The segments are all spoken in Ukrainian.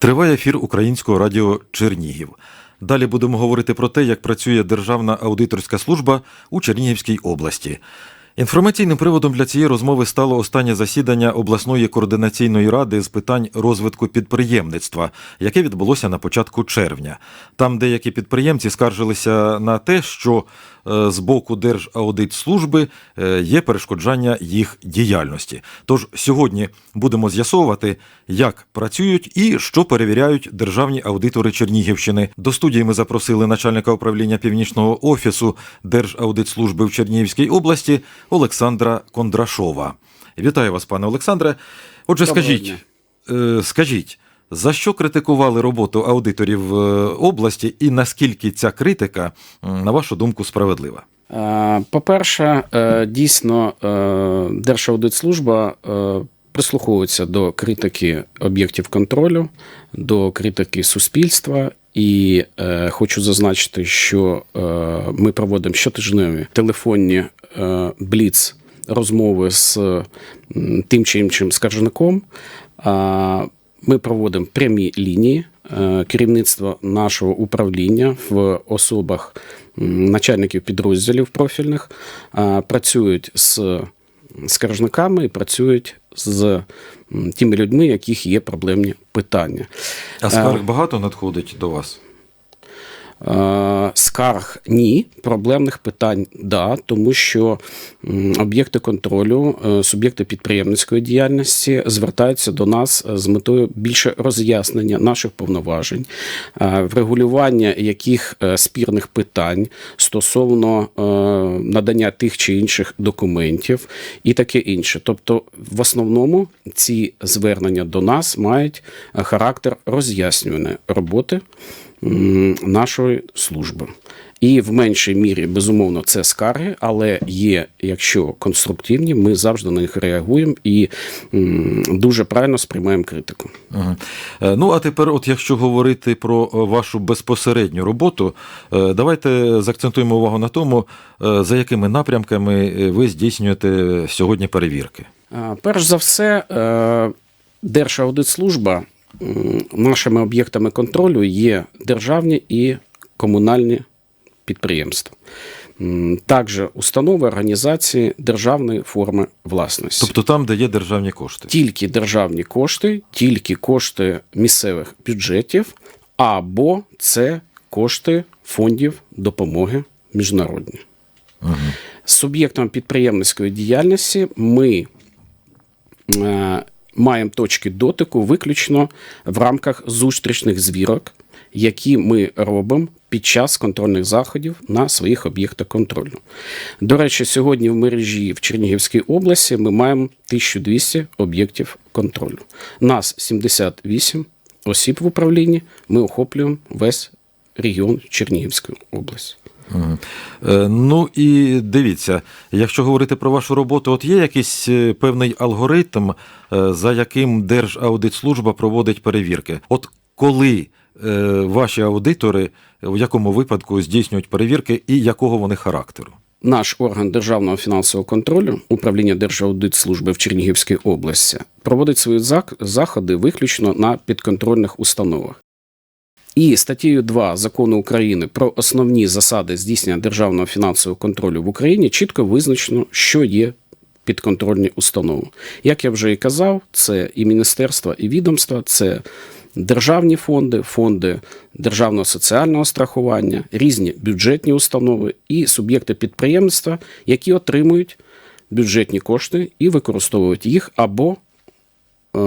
Триває ефір Українського радіо Чернігів. Далі будемо говорити про те, як працює Державна аудиторська служба у Чернігівській області. Інформаційним приводом для цієї розмови стало останнє засідання обласної координаційної ради з питань розвитку підприємництва, яке відбулося на початку червня. Там деякі підприємці скаржилися на те, що е, з боку Держаудитслужби е, є перешкоджання їх діяльності. Тож сьогодні будемо з'ясовувати, як працюють і що перевіряють державні аудитори Чернігівщини. До студії ми запросили начальника управління північного офісу Держаудитслужби в Чернігівській області Олександра Кондрашова. Вітаю вас, пане Олександре. Отже, Доброго скажіть, е, скажіть, за що критикували роботу аудиторів е, області, і наскільки ця критика, на вашу думку, справедлива? Е, По-перше, дійсно, Держаудитслужба е, прислуховується до критики об'єктів контролю, до критики суспільства. І е, хочу зазначити, що е, ми проводимо щотижневі телефонні е, бліц розмови з м, тим чи іншим скаржником. А, Ми проводимо прямі лінії е, керівництва нашого управління в особах м, начальників підрозділів профільних, а, працюють з скаржниками і працюють з тими людьми, яких є проблемні питання. А скарг багато надходить до вас? Е, Скарг ні, проблемних питань да, тому що об'єкти контролю, е, суб'єкти підприємницької діяльності звертаються до нас з метою більше роз'яснення наших повноважень, е, врегулювання яких е, спірних питань стосовно е, надання тих чи інших документів і таке інше. Тобто, в основному ці звернення до нас мають е, характер роз'яснюваної роботи нашої служби. І в меншій мірі, безумовно, це скарги, але є, якщо конструктивні, ми завжди на них реагуємо і дуже правильно сприймаємо критику. Угу. Ну, а тепер, от якщо говорити про е, вашу безпосередню роботу, е, давайте заакцентуємо увагу на тому, е, за якими напрямками е, ви здійснюєте сьогодні перевірки. Перш за все, е, Держаудитслужба нашими об'єктами контролю є державні і комунальні підприємства. Також установи, організації державної форми власності. Тобто там, де є державні кошти. Тільки державні кошти, тільки кошти місцевих бюджетів, або це кошти фондів допомоги міжнародні. Угу. З суб'єктами підприємницької діяльності ми е, маємо точки дотику виключно в рамках зустрічних звірок, які ми робимо під час контрольних заходів на своїх об'єктах контролю. До речі, сьогодні в мережі в Чернігівській області ми маємо 1200 об'єктів контролю. Нас 78 осіб в управлінні. Ми охоплюємо весь регіон Чернігівської області. Е, ну і дивіться, якщо говорити про вашу роботу, от є якийсь е, певний алгоритм, за яким Держаудитслужба проводить перевірки. От коли е, ваші аудитори в якому випадку здійснюють перевірки і якого вони характеру? Наш орган державного фінансового контролю, управління Держаудитслужби в Чернігівській області, проводить свої заходи виключно на підконтрольних установах. І статтею 2 закону України про основні засади здійснення державного фінансового контролю в Україні чітко визначено, що є підконтрольні установи. Як я вже і казав, це і міністерства, і відомства, це державні фонди, фонди державного соціального страхування, різні бюджетні установи і суб'єкти підприємництва, які отримують бюджетні кошти і використовують їх або е,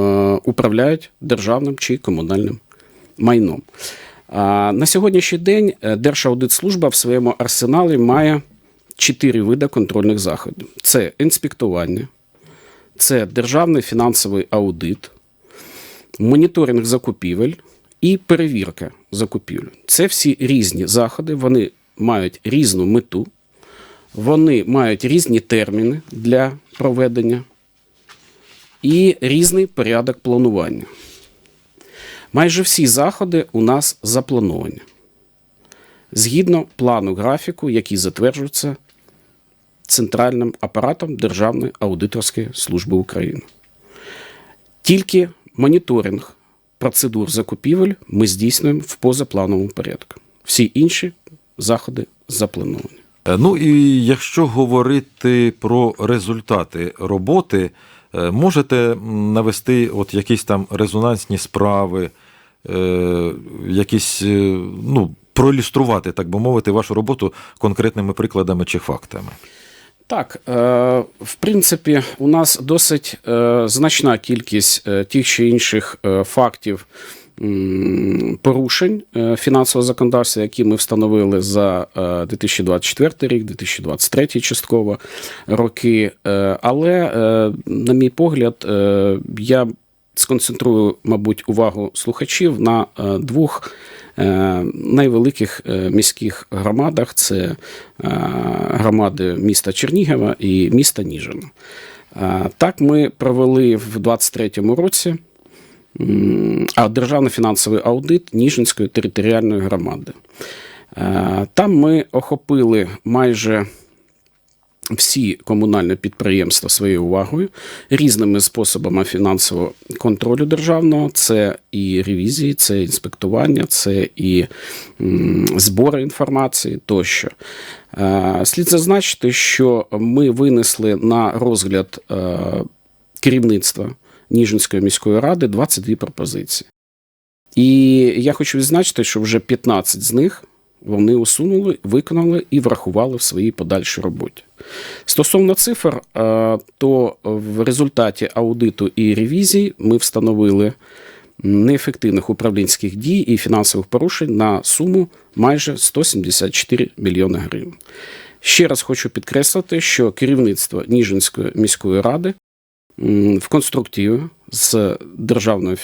управляють державним чи комунальним майном. На сьогоднішній день е, Держаудитслужба в своєму арсеналі має чотири види контрольних заходів: це інспектування, це державний фінансовий аудит, моніторинг закупівель і перевірка закупівель. Це всі різні заходи, вони мають різну мету, вони мають різні терміни для проведення і різний порядок планування. Майже всі заходи у нас заплановані згідно плану графіку, який затверджується центральним апаратом Державної аудиторської служби України. Тільки моніторинг процедур закупівель ми здійснюємо в позаплановому порядку. Всі інші заходи заплановані. Е, Ну і якщо говорити про результати роботи, е, можете навести от якісь там резонансні справи, е, якісь, ну, проілюструвати, так би мовити, вашу роботу конкретними прикладами чи фактами. Так, е, в принципі, у нас досить е, значна кількість е, тих чи інших фактів порушень фінансового законодавства, які ми встановили за е, 2024 рік, 2023 частково роки. Але, на мій погляд, я сконцентрую, мабуть, увагу слухачів на е, двох е, найвеликих е, міських громадах: це громади міста Чернігова і міста Ніжина. Так, ми провели в 2023 році м, а державно-фінансовий аудит Ніжинської територіальної громади. Там ми охопили майже всі комунальні підприємства своєю увагою різними способами фінансового контролю державного. Це і ревізії, це інспектування, це і збори інформації тощо. Е, Слід зазначити, що ми винесли на розгляд е, керівництва Ніжинської міської ради 22 пропозиції. І я хочу відзначити, що вже 15 з них вони усунули, виконали і врахували в своїй подальшій роботі. Стосовно цифр, е, то в результаті аудиту і ревізії ми встановили неефективних управлінських дій і фінансових порушень на суму майже 174 мільйони гривень. Ще раз хочу підкреслити, що керівництво Ніжинської міської ради в конструктиві з державними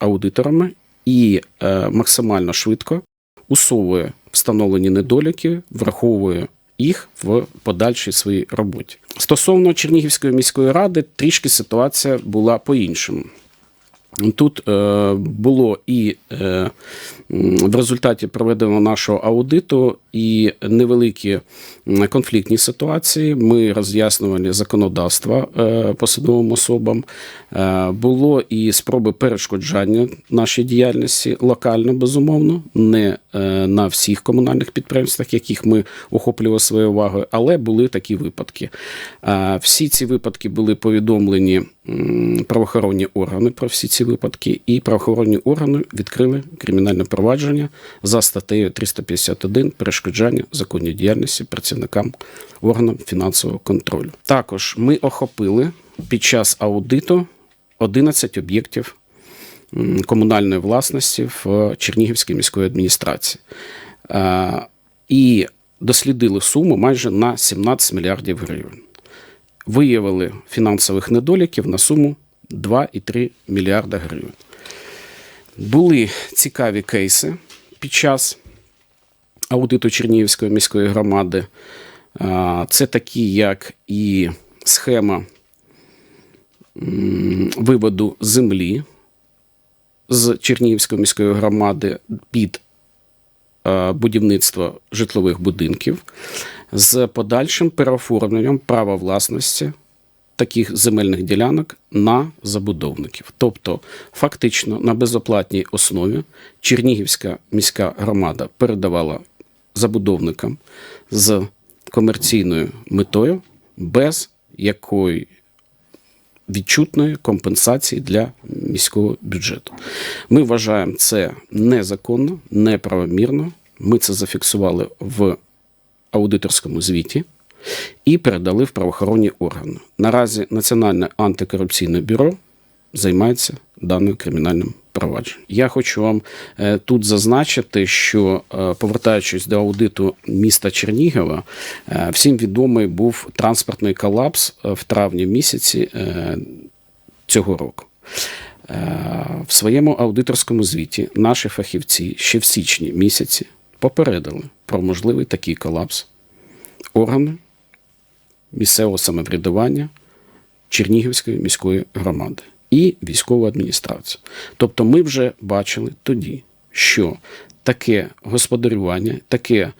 аудиторами і е, максимально швидко усовує встановлені недоліки, враховує їх в подальшій своїй роботі. Стосовно Чернігівської міської ради, трішки ситуація була по-іншому. Тут е, було і е, в результаті проведеного нашого аудиту і невеликі конфліктні ситуації. Ми роз'яснювали законодавство е, посадовим особам. Е, було і спроби перешкоджання нашій діяльності локально, безумовно, не е, на всіх комунальних підприємствах, яких ми охоплювали своєю увагою, але були такі випадки. Всі ці випадки були повідомлені правоохоронні органи про всі ці випадки, і правоохоронні органи відкрили кримінальне провадження за статтею 351 перешкоджання законній діяльності працівникам органам фінансового контролю. Також ми охопили під час аудиту 11 об'єктів комунальної власності в Чернігівській міської адміністрації. І дослідили суму майже на 17 мільярдів гривень. Виявили фінансових недоліків на суму 2,3 мільярда гривень. Були цікаві кейси під час аудиту Чернігівської міської громади. Це такі, як і схема виводу землі з Чернігівської міської громади під будівництво житлових будинків з подальшим переоформленням права власності таких земельних ділянок на забудовників. Тобто, фактично на безоплатній основі Чернігівська міська громада передавала забудовникам з комерційною метою без якої відчутної компенсації для міського бюджету. Ми вважаємо це незаконно, неправомірно. Ми це зафіксували в аудиторському звіті і передали в правоохоронні органи. Наразі Національне антикорупційне бюро займається даним кримінальним провадженням. Я хочу вам е, тут зазначити, що е, повертаючись до аудиту міста Чернігова, е, всім відомий був транспортний колапс в травні місяці цього року. В своєму аудиторському звіті наші фахівці ще в січні місяці попередили про можливий такий колапс органи місцевого самоврядування Чернігівської міської громади і військову адміністрацію. Тобто, ми вже бачили тоді, що таке господарювання, таке,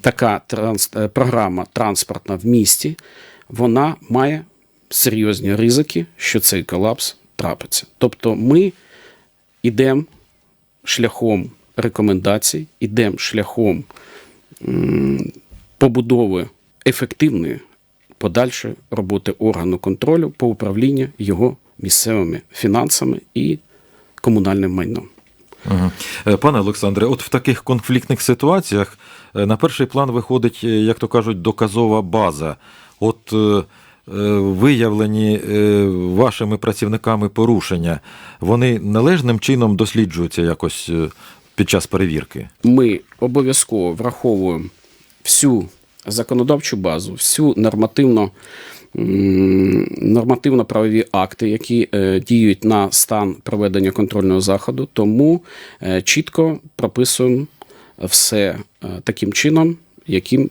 така транс, е, програма транспортна в місті, вона має серйозні ризики, що цей колапс трапиться. Тобто, ми ідемо шляхом рекомендацій, ідемо шляхом побудови ефективної подальшої роботи органу контролю по управлінню його місцевими фінансами і комунальним майном. Е, Пане Олександре, от в таких конфліктних ситуаціях е, на перший план виходить, е, як то кажуть, доказова база. От е, виявлені вашими працівниками порушення, вони належним чином досліджуються якось під час перевірки. Ми обов'язково враховуємо всю законодавчу базу, всю нормативно. Нормативно-правові акти, які е, діють на стан проведення контрольного заходу, тому е, чітко прописуємо все е, таким чином, яким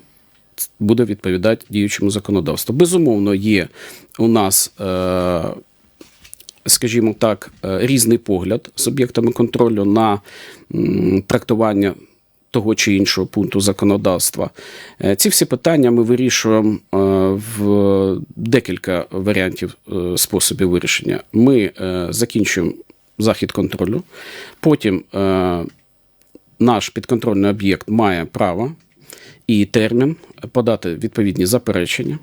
буде відповідати діючому законодавству. Безумовно, є у нас, скажімо так, різний погляд з об'єктами контролю на трактування того чи іншого пункту законодавства. Е, Ці всі питання ми вирішуємо е, в декілька варіантів е, способів вирішення. Ми закінчуємо захід контролю, потім наш підконтрольний об'єкт має право і термін подати відповідні заперечення.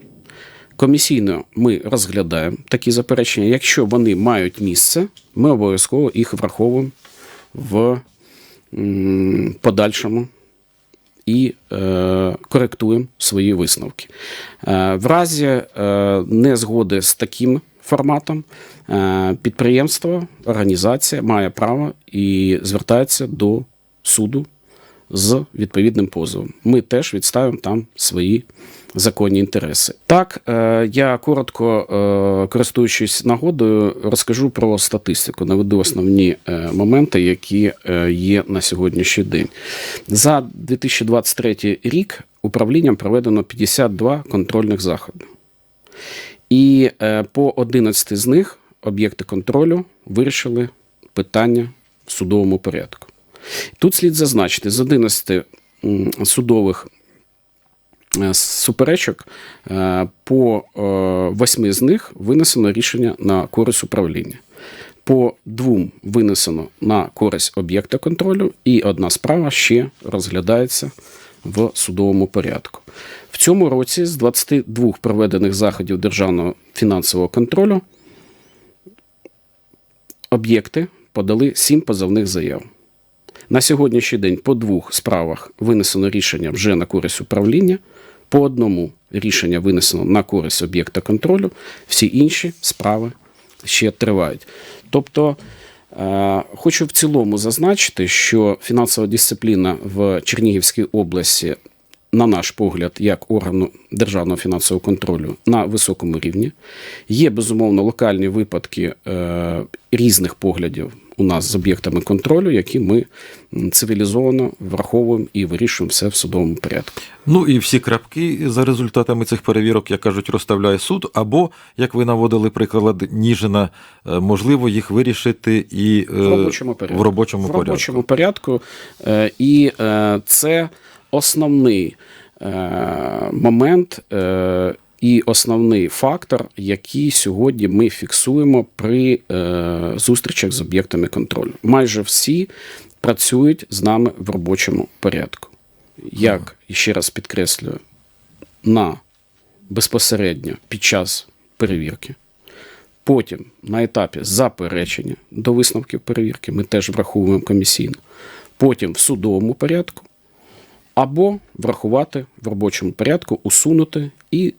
Комісійно ми розглядаємо такі заперечення. Якщо вони мають місце, ми обов'язково їх враховуємо в подальшому і е, коректуємо свої висновки. Е, в разі е, незгоди з таким форматом, е, підприємство, організація має право і звертається до суду з відповідним позовом. Ми теж відставимо там свої законні інтереси. Так, е, я коротко, е, користуючись нагодою, розкажу про статистику, наведу основні е, моменти, які є на сьогоднішній день. За 2023 рік управлінням проведено 52 контрольних заходи. І по 11 з них об'єкти контролю вирішили питання в судовому порядку. Тут слід зазначити, з 11 судових е, суперечок е, по е, восьми з них винесено рішення на користь управління. По двом винесено на користь об'єкта контролю, і одна справа ще розглядається в судовому порядку. В цьому році з 22 проведених заходів державного фінансового контролю об'єкти подали 7 позовних заяв. На сьогоднішній день по двох справах винесено рішення вже на користь управління, по одному рішення винесено на користь об'єкта контролю, всі інші справи ще тривають. Тобто, е, хочу в цілому зазначити, що фінансова дисципліна в Чернігівській області, на наш погляд, як органу державного фінансового контролю на високому рівні. Є безумовно локальні випадки е, різних поглядів у нас з об'єктами контролю, які ми цивілізовано враховуємо і вирішуємо все в судовому порядку. Ну і всі крапки за результатами цих перевірок, як кажуть, розставляє суд, або, як ви наводили приклад Ніжина, е, можливо їх вирішити і е, В робочому порядку. в робочому в порядку. робочому порядку. Е, І е, це основний е, момент е, і основний фактор, який сьогодні ми фіксуємо при е, зустрічах з об'єктами контролю. Майже всі працюють з нами в робочому порядку. Як і ще раз підкреслюю, на безпосередньо під час перевірки. Потім на етапі заперечення до висновків перевірки ми теж враховуємо комісійно. Потім в судовому порядку, або врахувати в робочому порядку, усунути і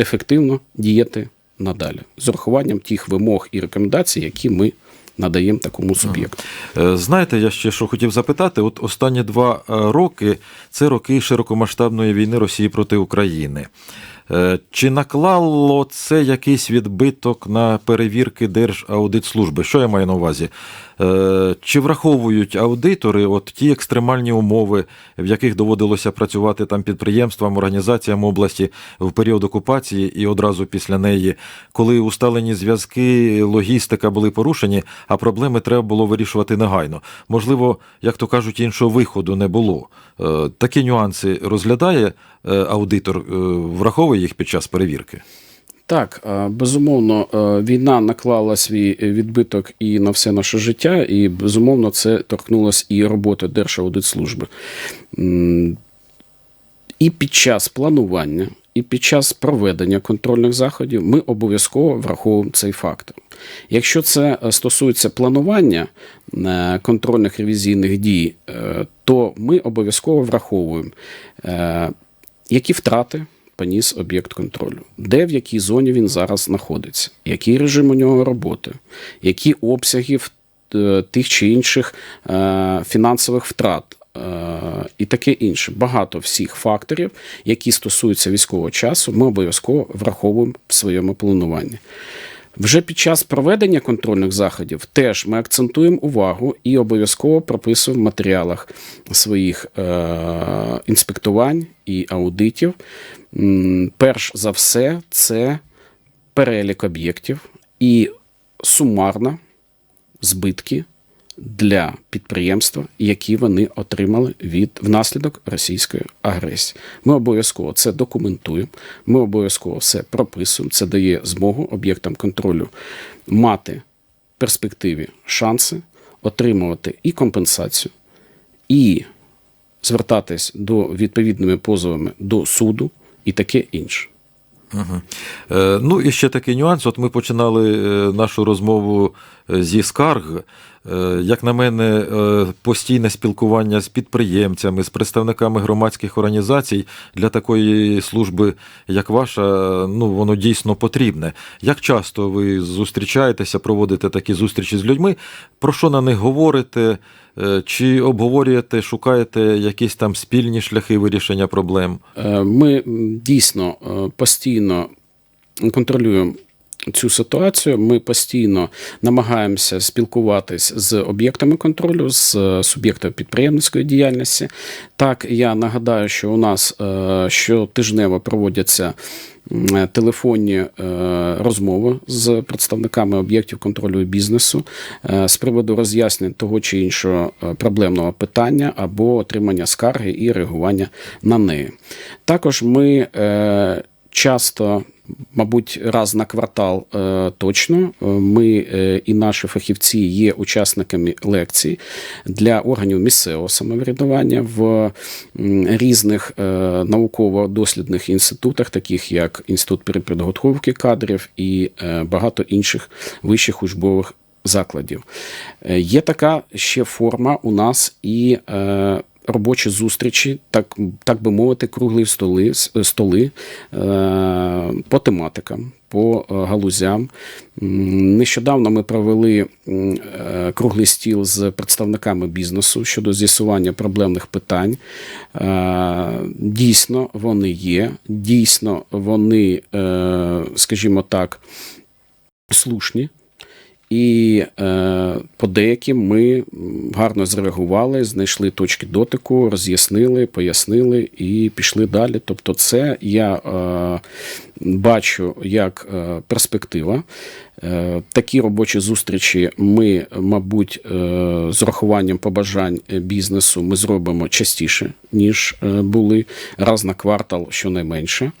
ефективно діяти надалі з урахуванням тих вимог і рекомендацій, які ми надаємо такому суб'єкту. Е, Знаєте, я ще що хотів запитати: от останні два е, роки це роки широкомасштабної війни Росії проти України. Е, Чи наклало це якийсь відбиток на перевірки Держаудитслужби? Що я маю на увазі? Е, Чи враховують аудитори от ті екстремальні умови, в яких доводилося працювати там підприємствам, організаціям області в період окупації і одразу після неї, коли усталені зв'язки, логістика були порушені, а проблеми треба було вирішувати негайно? Можливо, як то кажуть, іншого виходу не було. Е, Такі нюанси розглядає аудитор, е, враховує їх під час перевірки. Так, е, безумовно, е, війна наклала свій відбиток і на все наше життя, і безумовно, це торкнулося і роботи Держаудитслужби. І під час планування, і під час проведення контрольних заходів ми обов'язково враховуємо цей фактор. Якщо це е, стосується планування е, контрольних ревізійних дій, е, то ми обов'язково враховуємо, е, які втрати поніс об'єкт контролю, де в якій зоні він зараз знаходиться, який режим у нього роботи, які обсяги е, тих чи інших е, фінансових втрат. е, І таке інше. Багато всіх факторів, які стосуються військового часу, ми обов'язково враховуємо в своєму плануванні. Вже під час проведення контрольних заходів теж ми акцентуємо увагу і обов'язково прописуємо в матеріалах своїх е- інспектувань і аудитів. Перш за все, це перелік об'єктів і сумарно збитки для підприємства, які вони отримали від внаслідок російської агресії. Ми обов'язково це документуємо, ми обов'язково все прописуємо. Це дає змогу об'єктам контролю мати в перспективі шанси отримувати і компенсацію, і звертатись до відповідними позовами до суду і таке інше. Е, Ну і ще такий нюанс. От ми починали е, нашу розмову е, зі скарг. Е, Як на мене, е, постійне спілкування з підприємцями, з представниками громадських організацій для такої служби, як ваша, ну воно дійсно потрібне. Як часто ви зустрічаєтеся, проводите такі зустрічі з людьми? Про що на них говорите? Е, Чи обговорюєте, шукаєте якісь там спільні шляхи вирішення проблем? Ми дійсно постійно контролюємо цю ситуацію. Ми постійно намагаємося спілкуватись з об'єктами контролю, з е, суб'єктами підприємницької діяльності. Так, я нагадаю, що у нас е, щотижнево проводяться е, телефонні розмови з представниками об'єктів контролю і бізнесу з приводу роз'яснень того чи іншого проблемного питання або отримання скарги і реагування на неї. Також ми часто. Мабуть, раз на квартал е, точно е, ми е, і наші фахівці є учасниками лекцій для органів місцевого самоврядування в різних науково-дослідних інститутах, таких як Інститут перепідготовки кадрів і багато інших вищих учбових закладів. Є така ще форма у нас і робочі зустрічі, так, так би мовити, круглі столи, столи е, по тематикам, по е, галузям. Нещодавно ми провели е, круглий стіл з представниками бізнесу щодо з'ясування проблемних питань. Дійсно, вони є. Дійсно, вони, скажімо так, слушні. І е, по деяким ми гарно зреагували, знайшли точки дотику, роз'яснили, пояснили і пішли далі. Тобто, це я е, бачу як е, перспектива. Е, такі робочі зустрічі ми, мабуть, е, з урахуванням побажань бізнесу ми зробимо частіше, ніж е, були раз на квартал, щонайменше.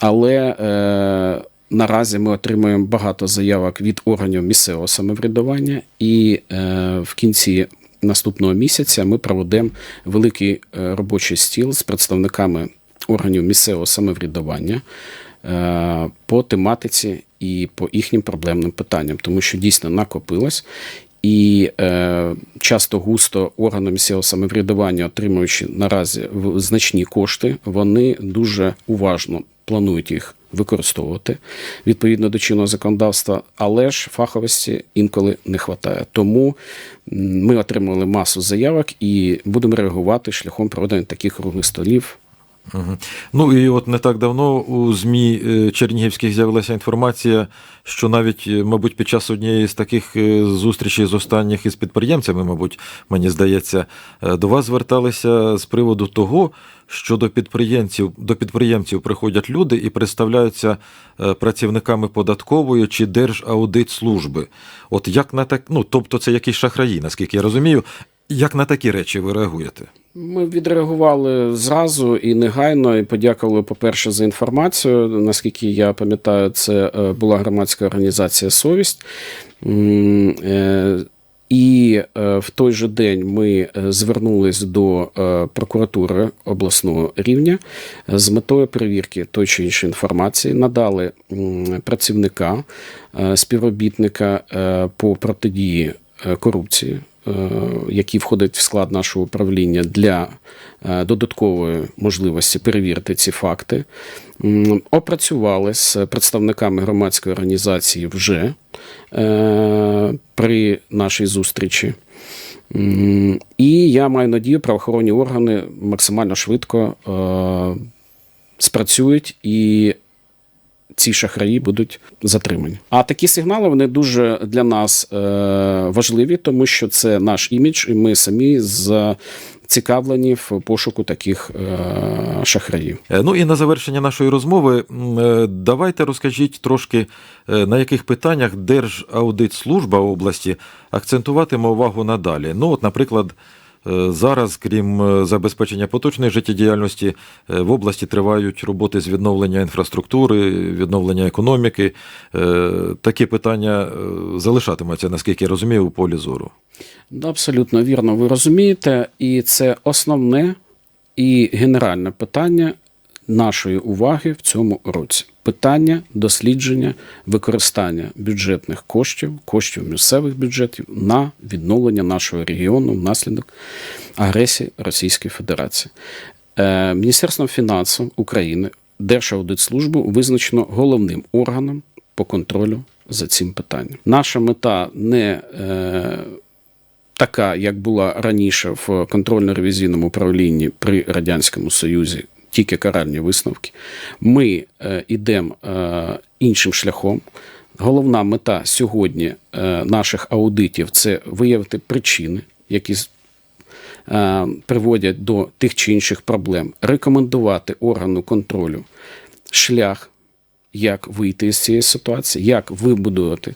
Але е, Наразі ми отримуємо багато заявок від органів місцевого самоврядування, і е, в кінці наступного місяця ми проведемо великий е, робочий стіл з представниками органів місцевого самоврядування е, по тематиці і по їхнім проблемним питанням, тому що дійсно накопилось. І е, часто густо органи місцевого самоврядування, отримуючи наразі значні кошти, вони дуже уважно планують їх використовувати відповідно до чинного законодавства, але ж фаховості інколи не вистачає. Тому ми отримали масу заявок і будемо реагувати шляхом проведення таких круглих столів Мгм. Ну і от не так давно у ЗМІ е, Чернігівських з'явилася інформація, що навіть, е, мабуть, під час однієї з таких е, зустрічей з останніх із підприємцями, мабуть, мені здається, до вас зверталися з приводу того, що до підприємців, до підприємців приходять люди і представляються працівниками податкової чи Держаудитслужби. От як на так, ну тобто це якісь шахраї, наскільки я розумію. Як на такі речі ви реагуєте? Ми відреагували зразу і негайно, і подякували, по-перше, за інформацію. Наскільки я пам'ятаю, це е, була громадська організація Совість. Е, І е, в той же день ми звернулись до прокуратури обласного рівня з метою перевірки той чи іншої інформації. Надали працівника, співробітника по протидії корупції, який входить в склад нашого управління для е, додаткової можливості перевірити ці факти. Опрацювали з представниками громадської організації вже е, при нашій зустрічі. І я маю надію, правоохоронні органи максимально швидко е, спрацюють і ці шахраї будуть затримані. А такі сигнали вони дуже для нас е, важливі, тому що це наш імідж, і ми самі зацікавлені в пошуку таких е, шахраїв. Е, Ну і на завершення нашої розмови е, давайте розкажіть трошки, е, на яких питаннях Держаудитслужба області акцентуватиме увагу надалі. Ну, от, наприклад, зараз, крім е, забезпечення поточної життєдіяльності, е, в області тривають роботи з відновлення інфраструктури, відновлення економіки. Е, Такі питання е, залишатимуться, наскільки я розумію, у полі зору. Абсолютно вірно, ви розумієте, і це основне і генеральне питання нашої уваги в цьому році. Питання дослідження використання бюджетних коштів, коштів місцевих бюджетів на відновлення нашого регіону внаслідок агресії Російської Федерації. Е, Міністерством фінансів України Держаудитслужбу визначено головним органом по контролю за цим питанням. Наша мета не е, така, як була раніше в контрольно-ревізійному управлінні при Радянському Союзі, тільки каральні висновки. Ми е, йдемо е, іншим шляхом. Головна мета сьогодні е, наших аудитів це виявити причини, які е, приводять до тих чи інших проблем, рекомендувати органу контролю шлях, як вийти з цієї ситуації, як вибудувати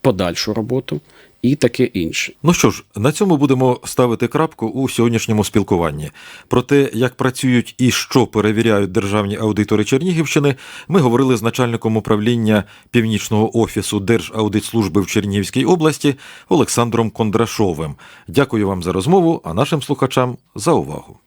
подальшу роботу і таке інше. Ну що ж, на цьому будемо ставити крапку у сьогоднішньому спілкуванні. Про те, як працюють і що перевіряють державні аудитори Чернігівщини, ми говорили з начальником управління Північного офісу Держаудитслужби в Чернігівській області Олександром Кондрашовим. Дякую вам за розмову, а нашим слухачам за увагу.